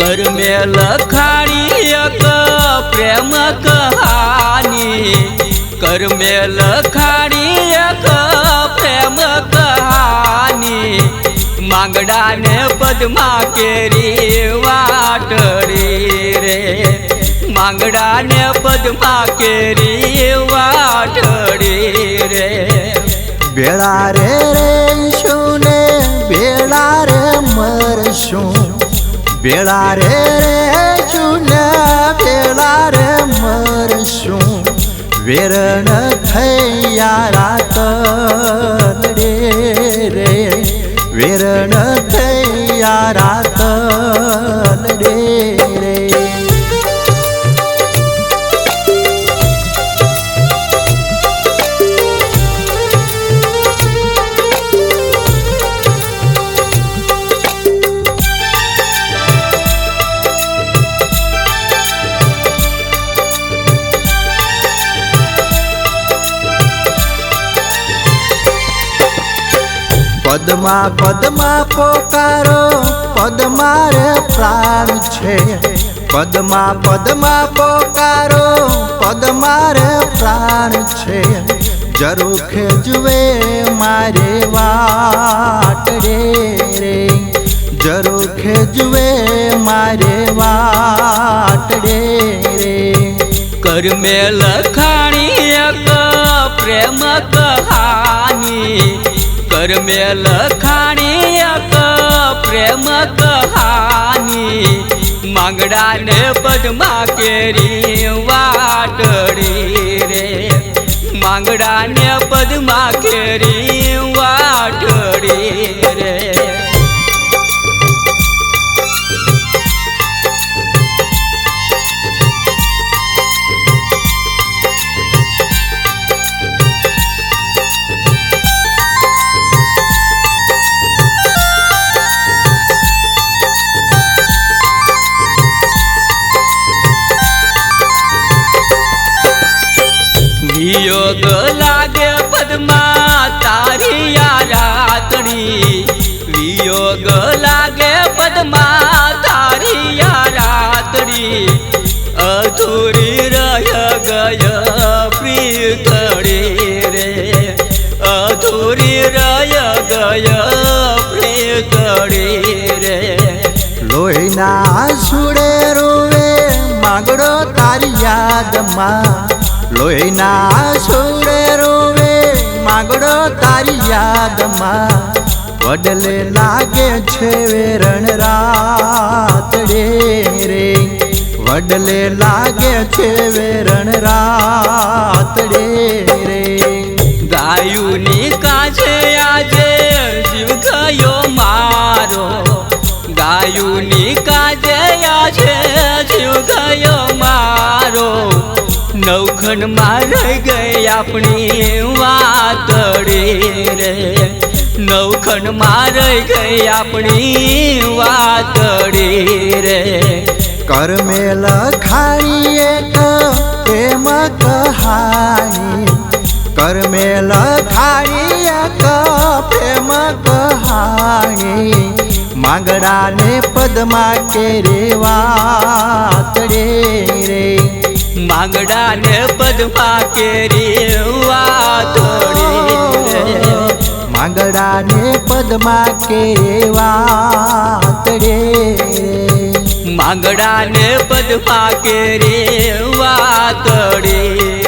કર મે લખાણી એક પ્રેમ કહાની. કર મે લખાણી એક પ્રેમ કહાની. માંગડાને પદમાં કેરી વાટડી રે માંગડાને પદમાં કેરી વાટડી રે બેળા રે રેશું ને બેળા રે મરશું. બેળા રે રેશું ને બેળા રે મરશું. વેરણ થયા રાત રે રે. વેરણ થયા રાત રે રે. પદમાં પદમાં પોકારો. પદમાં રે પ્રાણ છે. પદમાં પદમાં પોકારો. પદમાં રે પ્રાણ છે. જરૂર ખેજવે મારે વાટ રે રે. જરૂર ખેજવે મારે વાટ રે રે. કરમે લખાણી પ્રેમ કહાની. કર મે લખાણી પ્રેમ કહાની. માંગડાને પદમાં કેરી વાટડી રે. માંગડાને પદમાં કેરી વાટડી રે. અધૂરી રહ ગય પ્રીતડી રે અધૂરી રહ ગય પ્રીતડી રે લોહીના સુડે રોવે માગડો તારી યાદમાં લોહીના સુડે રોવે માગડો તારી યાદમાં વડલે લાગે છે વેરણ રાત રે વડલે લાગે છે વેરણ રાત રે. ગાયુની કાছে આજે જીવ ગયો મારો. ગાયુની કાજે આજે જીવ ગયો મારો. નવઘનમાં રહી ગઈ આપણી વાતડી રે. નવખંડમાં રહી ગઈ આપણી વાતડી રે. કરમે લખાણી એક પ્રેમ કહાણી કરમે લખાણી એક પ્રેમ કહાણી માંગડાને પદમાં કેરે વાતડે રે માંગડાને પદમાં કેરી વાતડી રે માંગડાને પદમાં કેરે વાતડે રે. માંગડાને પદમાં કેરી વાતડી.